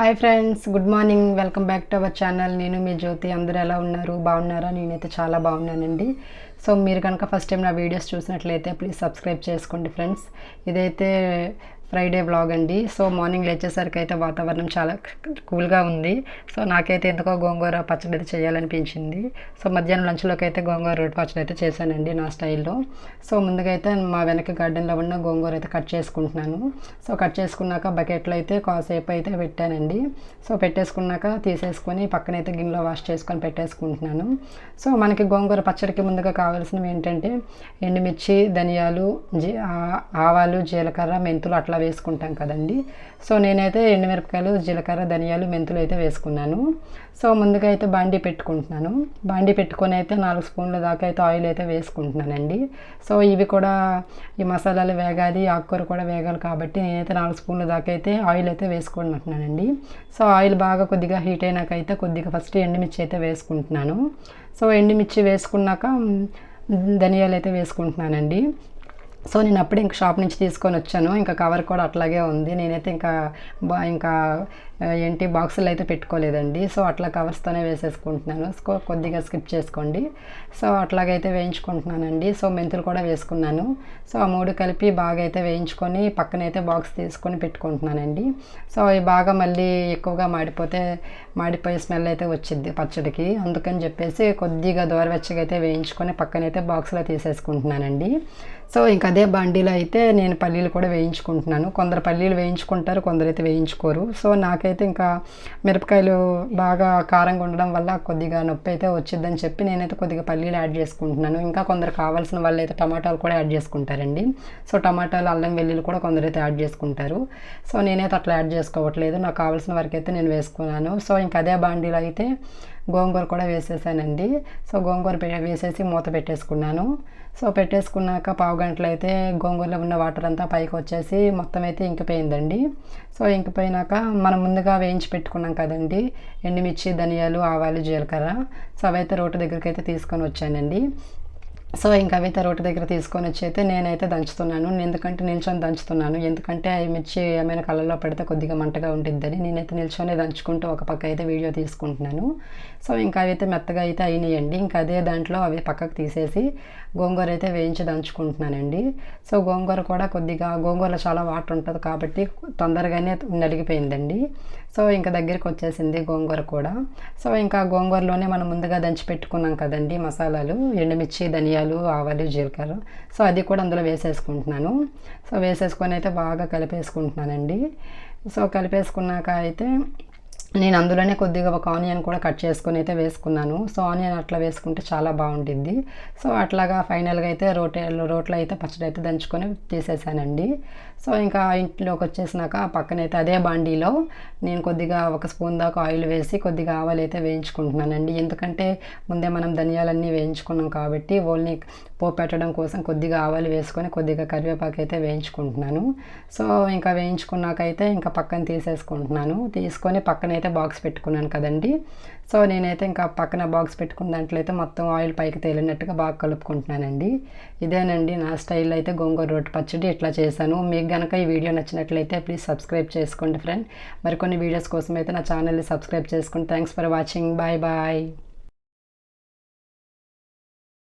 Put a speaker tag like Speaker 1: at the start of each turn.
Speaker 1: Hi friends good morning welcome back to our channel నేను మీ జ్యోతి. అందరూ ఎలా ఉన్నారు? బాగున్నారా? నేనైతే చాలా బాగున్నానండి. సో మీరు కనుక ఫస్ట్ టైం నా వీడియోస్ చూసినట్లయితే ప్లీజ్ సబ్స్క్రైబ్ చేసుకోండి ఫ్రెండ్స్ ఇదైతే ఫ్రైడే వ్లాగ్ అండి. సో మార్నింగ్ లేచేసరికి అయితే వాతావరణం చాలా కూల్గా ఉంది. సో నాకైతే ఎందుకో గోంగూర పచ్చడి అయితే చేయాలనిపించింది. సో మధ్యాహ్నం లంచ్లోకి అయితే గోంగూర రోడ్ పచ్చడి అయితే చేశానండి నా స్టైల్లో. సో ముందుగా అయితే మా వెనక గార్డెన్లో ఉన్న గోంగూర అయితే కట్ చేసుకుంటున్నాను. సో కట్ చేసుకున్నాక బకెట్లో అయితే కాసేపు అయితే పెట్టానండి. సో పెట్టేసుకున్నాక తీసేసుకొని పక్కనైతే గిన్నెలో వాష్ చేసుకొని పెట్టేసుకుంటున్నాను. సో మనకి గోంగూర పచ్చడికి ముందుగా కావాల్సినవి ఏంటంటే ఎండుమిర్చి ధనియాలు జీ ఆవాలు జీలకర్ర మెంతులు అట్లా వేసుకుంటాం కదండి. సో నేనైతే ఎండుమిరపకాయలు జీలకర్ర ధనియాలు మెంతులు అయితే వేసుకున్నాను. సో ముందుగా అయితే బాండీ పెట్టుకుంటున్నాను. బాండీ పెట్టుకొని అయితే నాలుగు స్పూన్ల దాకా అయితే ఆయిల్ అయితే వేసుకుంటున్నానండి. సో ఇవి కూడా ఈ మసాలాలు వేగాలి ఆకుకూర కూడా వేగాలి కాబట్టి నేనైతే నాలుగు స్పూన్ల దాకా అయితే ఆయిల్ అయితే వేసుకుంటున్నానండి. సో ఆయిల్ బాగా కొద్దిగా హీట్ అయినాకైతే కొద్దిగా ఫస్ట్ ఎండుమిర్చి అయితే వేసుకుంటున్నాను. సో ఎండుమిర్చి వేసుకున్నాక ధనియాలు అయితే వేసుకుంటున్నానండి. సో నేను అప్పుడే ఇంకా షాప్ నుంచి తీసుకొని వచ్చాను. ఇంకా కవర్ కూడా అట్లాగే ఉంది. నేనైతే ఇంకా బా ఇంకా ఏంటి బాక్సులు అయితే పెట్టుకోలేదండి. సో అట్లా కవర్స్తోనే వేసేసుకుంటున్నాను. సో కొద్దిగా స్కిప్ చేసుకోండి. సో అట్లాగైతే వేయించుకుంటున్నానండి. సో మెంతులు కూడా వేసుకున్నాను. సో ఆ మూడు కలిపి బాగా అయితే వేయించుకొని పక్కనైతే బాక్స్ తీసుకొని పెట్టుకుంటున్నానండి. సో అవి బాగా మళ్ళీ ఎక్కువగా మాడిపోతే మాడిపోయే స్మెల్ అయితే వచ్చింది పచ్చడికి. అందుకని చెప్పేసి కొద్దిగా దోరవెచ్చగా అయితే వేయించుకొని పక్కనైతే బాక్స్లో తీసేసుకుంటున్నానండి. సో ఇంక అదే బండిలో అయితే నేను పల్లీలు కూడా వేయించుకుంటున్నాను. కొందరు పల్లీలు వేయించుకుంటారు కొందరైతే వేయించుకోరు. సో నాకైతే ఇంకా మిరపకాయలు బాగా కారంగా ఉండడం వల్ల కొద్దిగా నొప్పి అయితే వచ్చిందని చెప్పి నేనైతే కొద్దిగా పల్లీలు యాడ్ చేసుకుంటున్నాను. ఇంకా కొందరు కావాల్సిన వాళ్ళు అయితే టమాటాలు కూడా యాడ్ చేసుకుంటారండి. సో టమాటాలు అల్లం వెల్లుల్లి కూడా కొందరైతే యాడ్ చేసుకుంటారు. సో నేనైతే అట్లా యాడ్ చేసుకోవట్లేదు. నాకు కావాల్సిన వరకు అయితే నేను వేసుకున్నాను. సో ఇంకా అదే బాండీలో అయితే గోంగూర కూడా వేసేసానండి. సో గోంగూర వేసేసి మూత పెట్టేసుకున్నాను. సో పెట్టేసుకున్నాక పావు గంటలు అయితే గోంగూరలో ఉన్న వాటర్ అంతా పైకి వచ్చేసి మొత్తం అయితే ఇంకిపోయిందండి. సో ఇంకిపోయినాక మనం ముందుగా వేయించి పెట్టుకున్నాం కదండి. ఎండుమిర్చి ధనియాలు ఆవాలు జీలకర్ర. సో అవైతే రోడ్డు దగ్గరికి అయితే తీసుకొని వచ్చానండి. సో ఇంకా అవైతే రోడ్డు దగ్గర తీసుకొని వచ్చి అయితే నేనైతే దంచుతున్నాను. ఎందుకంటే నిల్చొని దంచుతున్నాను. ఎందుకంటే అవి మిర్చి ఏమైనా కళ్ళలో పడితే కొద్దిగా మంటగా ఉంటుందని నేనైతే నిల్చొని దంచుకుంటూ ఒక పక్క అయితే వీడియో తీసుకుంటున్నాను. సో ఇంకా అవి అయితే మెత్తగా అయితే అయినాయండి. ఇంకా అదే దాంట్లో అవి పక్కకు తీసేసి గోంగూర అయితే వేయించి దంచుకుంటున్నానండి. సో గోంగూర కూడా కొద్దిగా గోంగూరలో చాలా వాటర్ ఉంటుంది కాబట్టి తొందరగానే నలిగిపోయిందండి. సో ఇంకా దగ్గరికి వచ్చేసింది గోంగూర కూడా. సో ఇంకా గోంగూరలోనే మనం ముందుగా దంచి పెట్టుకున్నాం కదండి మసాలాలు ఎండుమిర్చి ధనియాలు ఆవాలు జీలకర్ర. సో అది కూడా అందులో వేసేసుకుంటున్నాను. సో వేసేసుకొని అయితే బాగా కలిపేసుకుంటున్నానండి. సో కలిపేసుకున్నాక అయితే నేను అందులోనే కొద్దిగా ఒక ఆనియన్ కూడా కట్ చేసుకొని అయితే వేసుకున్నాను. సో ఆనియన్ అట్లా వేసుకుంటే చాలా బాగుంటుంది సో అట్లాగా ఫైనల్గా అయితే రోటే రోట్లో అయితే పచ్చడి అయితే దంచుకొని తీసేసానండి సో ఇంకా ఇంట్లోకి వచ్చేసినాక పక్కనైతే అదే బాండీలో నేను కొద్దిగా ఒక స్పూన్ దాకా ఆయిల్ వేసి కొద్దిగా ఆవాలు అయితే వేయించుకుంటున్నానండి. ఎందుకంటే ముందే మనం ధనియాలన్నీ వేయించుకున్నాం కాబట్టి ఓన్లీ పోపు పెట్టడం కోసం కొద్దిగా ఆవాలు వేసుకొని కొద్దిగా కరివేపాకు అయితే వేయించుకుంటున్నాను. సో ఇంకా వేయించుకున్నాకైతే ఇంకా పక్కన తీసేసుకుంటున్నాను. తీసుకొని పక్కన అయితే బాక్స్ పెట్టుకున్నాను కదండి. సో నేనైతే ఇంకా పక్కన బాక్స్ పెట్టుకున్న దాంట్లో అయితే మొత్తం ఆయిల్ పైకి తేలినట్టుగా బాగా కలుపుకుంటున్నానండి. ఇదేనండి నా స్టైల్ అయితే గోంగూర రొట్టె పచ్చడి ఇట్లా చేశాను. మీకు కనుక ఈ వీడియో నచ్చినట్లయితే ప్లీజ్ సబ్స్క్రైబ్ చేసుకోండి ఫ్రెండ్. మరికొన్ని వీడియోస్ కోసం అయితే నా ఛానల్ని సబ్స్క్రైబ్ చేసుకోండి thanks for watching. Bye bye.